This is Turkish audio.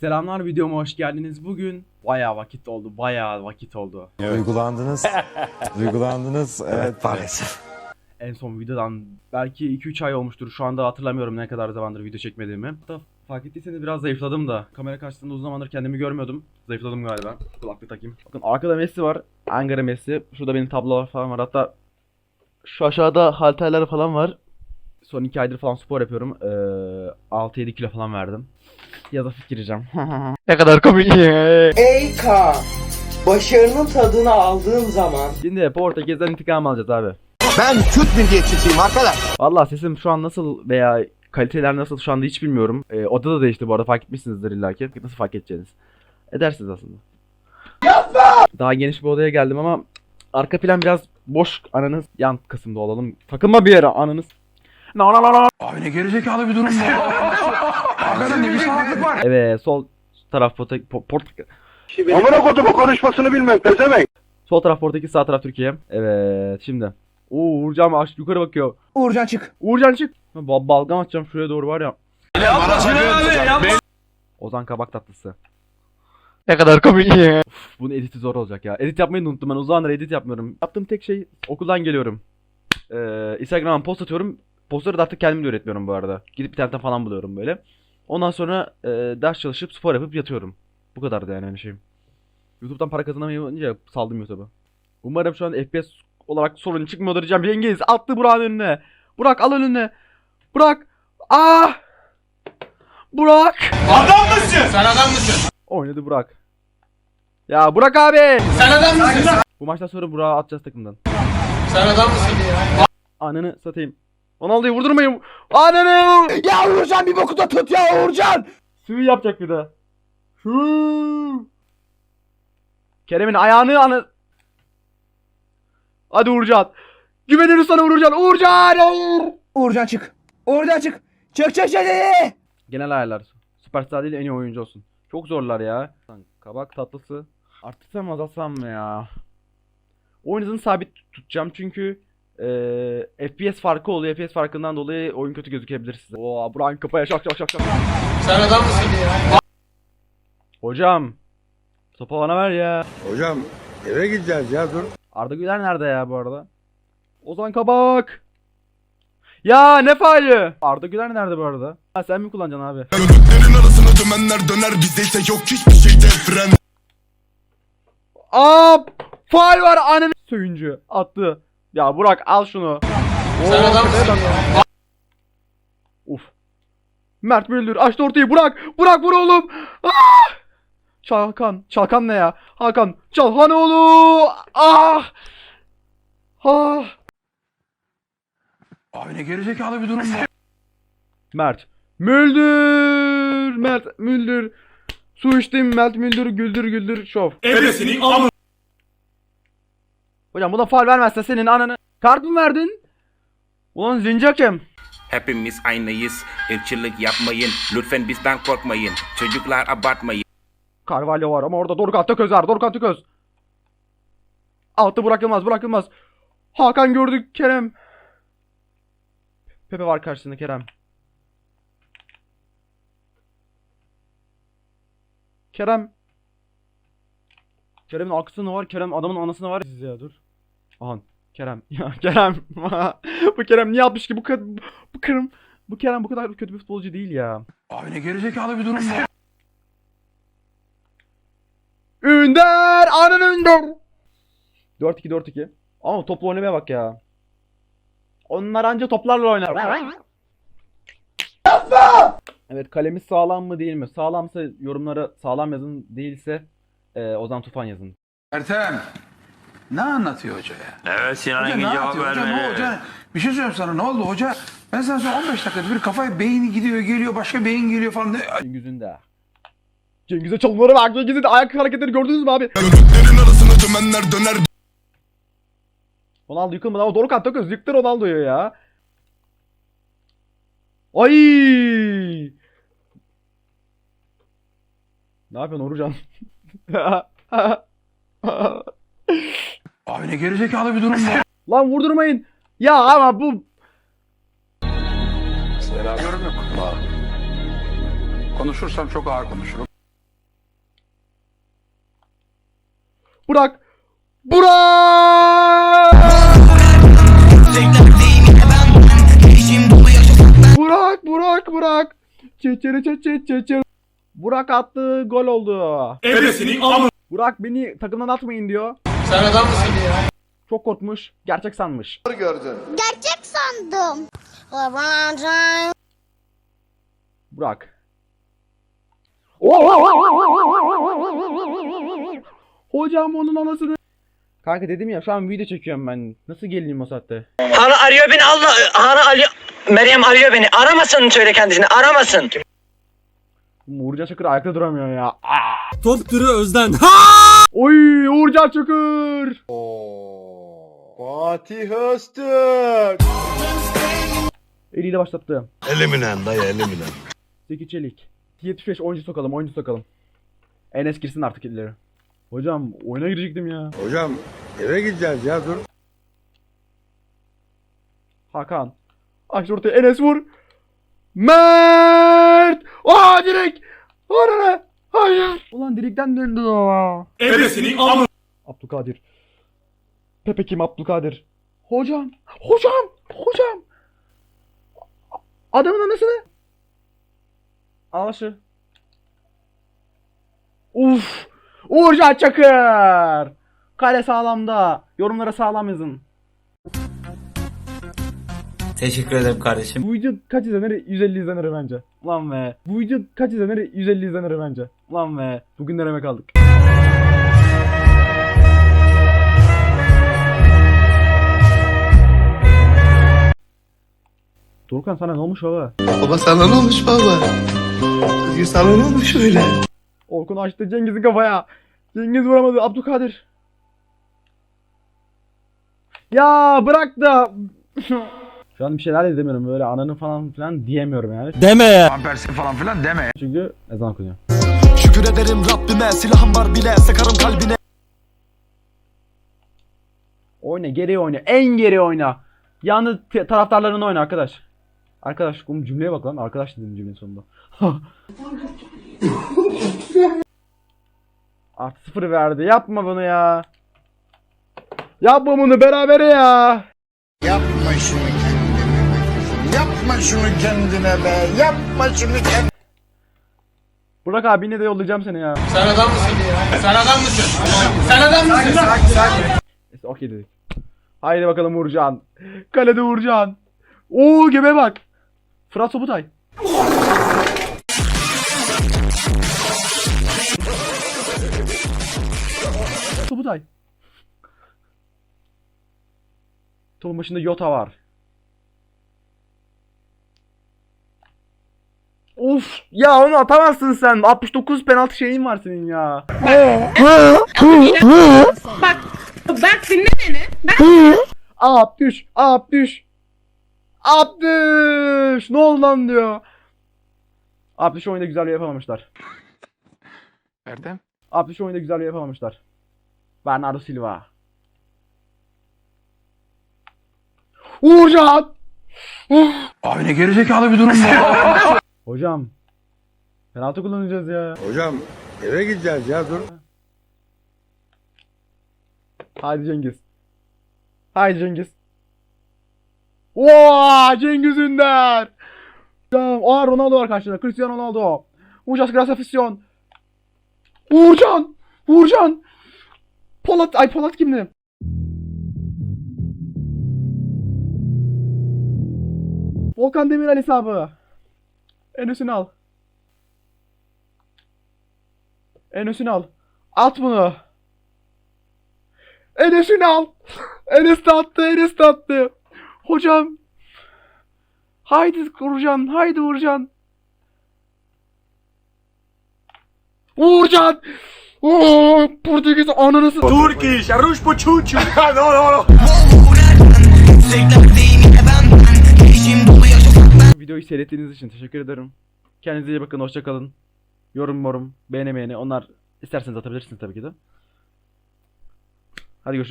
Selamlar videoma hoş geldiniz. Bugün bayağı vakit oldu. Bayağı vakit oldu. Duygulandınız. Duygulandınız. Evet. Maalesef. En son videodan belki 2-3 ay olmuştur. Şu anda hatırlamıyorum ne kadar zamandır video çekmediğimi. Hatta fark ettiyseniz biraz zayıfladım da. Kamera karşısında uzun zamandır kendimi görmüyordum. Zayıfladım galiba. Kulaklık takayım. Bakın arkada Messi var. Ankara Messi. Şurada benim tablolar falan var. Hatta şu aşağıda halterler falan var. Son 2 aydır falan spor yapıyorum. Ee, 6-7 kilo falan verdim. Yaza fit gireceğim. Ne kadar komik. Ey başarının tadını aldığın zaman Şimdi Portekiz'den intikam alacağız abi. Ben Türk milliyetçisiyim arkadaş. Valla sesim şu an nasıl veya kaliteler nasıl şu anda hiç bilmiyorum. Ee, oda da değişti bu arada fark etmişsinizdir illa ki. Nasıl fark edeceğiniz. Edersiniz aslında. Daha geniş bir odaya geldim ama arka plan biraz boş ananız yan kısımda olalım. Takılma bir yere ananız. No, no, no, no. Abi ne gerizekalı bir durum bu. Hakikaten ne bir salaklık var. Evet sol taraf Portek... Po- Port- Amına kodumu konuşmasını bilmem pezevenk. sol taraf Portekiz sağ taraf Türkiye. Evet şimdi. Oo Uğurcan aç yukarı bakıyor. Uğurcan çık. Uğurcan çık. Ba- balgam atacağım şuraya doğru var ya. Ozan kabak tatlısı. Ne kadar komik ya. Bunun editi zor olacak ya. Edit yapmayı unuttum ben. Uzun edit yapmıyorum. Yaptığım tek şey okuldan geliyorum. Ee, Instagram'a post atıyorum. Postları da artık kendim de üretmiyorum bu arada. Gidip internetten falan buluyorum böyle. Ondan sonra e, ders çalışıp spor yapıp yatıyorum. Bu kadar da yani hani şeyim. YouTube'dan para kazanamayınca saldım YouTube'u. Umarım şu an FPS olarak sorun çıkmıyordur diyeceğim. Cengiz attı Burak'ın önüne. Burak al önüne. Burak. Ah! Burak. Oynadı Burak. Ya Burak abi. Sen adam mısın? Bu maçtan sonra Burak'ı atacağız takımdan. Sen adam mısın? Ananı satayım. Ronaldo'yu vurdurmayın. Ananı. Ya Uğurcan bir boku da tut ya Uğurcan. Suyu yapacak bir de. Huu. Kerem'in ayağını anı... Hadi Uğurcan. Güveniyoruz sana Uğurcan. Uğurcan. hayır. Uğurcan çık. Uğurcan çık. Çık çık çık. Genel ayarlar. Süperstar değil en iyi oyuncu olsun. Çok zorlar ya. Kabak tatlısı. Arttırsam mı azaltsam mı ya? Oyun sabit tutacağım çünkü eee FPS farkı oluyor. FPS farkından dolayı oyun kötü gözükebilir size. Oo Burak'ın kafaya şak şak şak şak. Sen adam mısın? Hocam. Topu bana ver ya. Hocam eve gideceğiz ya dur. Arda Güler nerede ya bu arada? Ozan Kabak. Ya ne faali? Arda Güler nerede bu arada? Ha sen mi kullanacaksın abi? Göklerin arasına dümenler döner bizde ise yok hiçbir şeyde fren Aa faal var ananı söyüncü attı. Ya Burak al şunu. Sen adam mısın? Uf. Mert Müldür açtı ortayı Burak. Burak vur oğlum. Ah! Çalkan. Çalkan ne ya? Hakan. Çalhanoğlu. Ah. Ah. Abi ne gerizekalı bir durum bu. Mert. Müldür. Mert Müldür. Su içtim Mert Müldür güldür güldür şov. Ebesinin amı Hocam buna faal vermezsen senin ananı. Kart mı verdin? Ulan zinci hakem. Hepimiz aynıyız. Irkçılık yapmayın. Lütfen bizden korkmayın. Çocuklar abartmayın. Carvalho var ama orada Dorukhan Tököz var. Dorukhan Tököz. Altı bırakılmaz bırakılmaz. Hakan gördük Kerem. Pepe var karşısında Kerem. Kerem. Kerem'in arkasında var. Kerem adamın anasında var. Siz ya dur. Ahan. Kerem. Ya Kerem. bu Kerem niye yapmış ki bu kadar bu Kerem bu Kerem bu kadar kötü bir futbolcu değil ya. Abi ne gerizekalı bir durum bu. Ünder! Anın Ünder! 4-2 4-2. Ama topla oynamaya bak ya. Onlar anca toplarla oynar. Evet kalemiz sağlam mı değil mi? Sağlamsa yorumlara sağlam yazın değilse e, Ozan Tufan yazın. Ertem. Ne anlatıyor hoca ya? Evet Sinan Hoca ne Engin cevap anlatıyor? Hoca ne vermedi. hoca? Bir şey söyleyeyim sana ne oldu hoca? Ben sana sonra 15 dakikada bir kafaya beyni gidiyor geliyor başka beyin geliyor falan. Ne- Cengiz'in de. Cengiz'e çalımları bak. Cengiz'in de ayak hareketleri gördünüz mü abi? Göklerin arasına dümenler döner Ronaldo yıkılmadı ama Dorukhan Tököz yıktı Ronaldo'yu ya. Ay! Ne yapıyorsun Orhan? Abi ne gerizekalı bir durum bu. Lan vurdurmayın. Ya ama bu... Selam. Yorum yok. Konuşursam çok ağır konuşurum. Burak. Burak! Burak, Burak, Burak. Çeçere çeçere çeçere. Burak attı, gol oldu. Ebesinin amı Burak beni takımdan atmayın diyor. Sen adam mısın? Çok korkmuş, gerçek sanmış. Gerçek sandım. Burak. Hocam onun anasını. Kanka dedim ya şu an video çekiyorum ben. Nasıl geleyim o saatte? Hana arıyor beni Allah. Hana arıyor. Meryem arıyor beni. Aramasın söyle kendisini. Aramasın. Uğurcan Çakır ayakta duramıyor ya. Aa! Top türü Özden. Oy Uğurcan Çakır. Fatih Öztürk. Eliyle başlattı. Eliminen dayı eliminen Zeki Çelik. 75 oyuncu sokalım oyuncu sokalım. Enes girsin artık ileri. Hocam oyuna girecektim ya. Hocam eve gideceğiz ya dur. Hakan. Aç ortaya Enes vur. Mert. Aa direkt. Oraya. Hayır. Ulan direkten döndü o. Ebesinin amı Abdülkadir. Pepe kim Abdülkadir? Hocam. Hocam. Hocam. Adamın anasını. Alaşı. Uf. Uğurcan Çakır. Kale sağlamda. Yorumlara sağlam yazın. Teşekkür ederim kardeşim. Bu video kaç izlenir? 150 izlenir bence. Lan be. Bu video kaç izlenir? 150 izlenir bence. Lan be. Bugün nereme kaldık? Dorukhan sana ne olmuş baba? Baba sana ne olmuş baba? Sana ne olmuş öyle? Orkun açtı Cengiz'i kafaya. Cengiz vuramadı. Abdülkadir. Ya bırak da. Şu an bir şeyler de demiyorum böyle ananı falan filan diyemiyorum yani. Deme. Ampersin falan filan deme. Çünkü ezan okunuyor. Şükür ederim Rabbime silahım var bile sakarım kalbine. Oyna geri oyna. En geri oyna. Yalnız taraftarlarını oyna arkadaş. Arkadaş oğlum cümleye bak lan. Arkadaş dedim cümlenin sonunda. Artı sıfır verdi. Yapma bunu ya. Yapma bunu berabere ya. Yapma şunu. Yapma şunu kendine be. Yapma şunu kendine. Burak abi yine de yollayacağım seni ya. Sen adam mısın? Sen adam mısın? Sen adam mısın? Neyse okey dedik. Haydi bakalım Uğurcan. Kalede Uğurcan. Oo gebe bak. Fırat Sobutay. Sobutay. Topun başında Yota var. Of ya onu atamazsın sen. 69 penaltı şeyin var senin ya. Bak dinle beni. Abdüş, Abdüş. Abdüş. Ne oldu lan diyor. Abdüş oyunda güzelliği yapamamışlar. Erdem. Abdüş oyunda güzelliği yapamamışlar. Bernardo Silva. Uğurcan. Abi ne gerizekalı bir durum bu. Hocam. Penaltı kullanacağız ya. Hocam eve gideceğiz ya dur. Haydi Cengiz. Haydi Cengiz. Oo Cengiz Ünder. Hocam, Aa Ronaldo var karşında. Cristiano Ronaldo. Muchas gracias afición. Uğurcan. Uğurcan. Polat. Ay Polat kimdi? Volkan Demirel hesabı. Enes'ini al. Enes'ini al. At bunu. Enes'ini al. Enes de attı, Enes de attı. Hocam. Haydi Uğurcan, haydi Uğurcan. Uğurcan. Oo, Portekiz ananızı. Turkish Aruş bu çuçu Videoyu seyrettiğiniz için teşekkür ederim. Kendinize iyi bakın, hoşça kalın. Yorum yorum, beğeni onlar isterseniz atabilirsiniz tabii ki de. Hadi görüşürüz.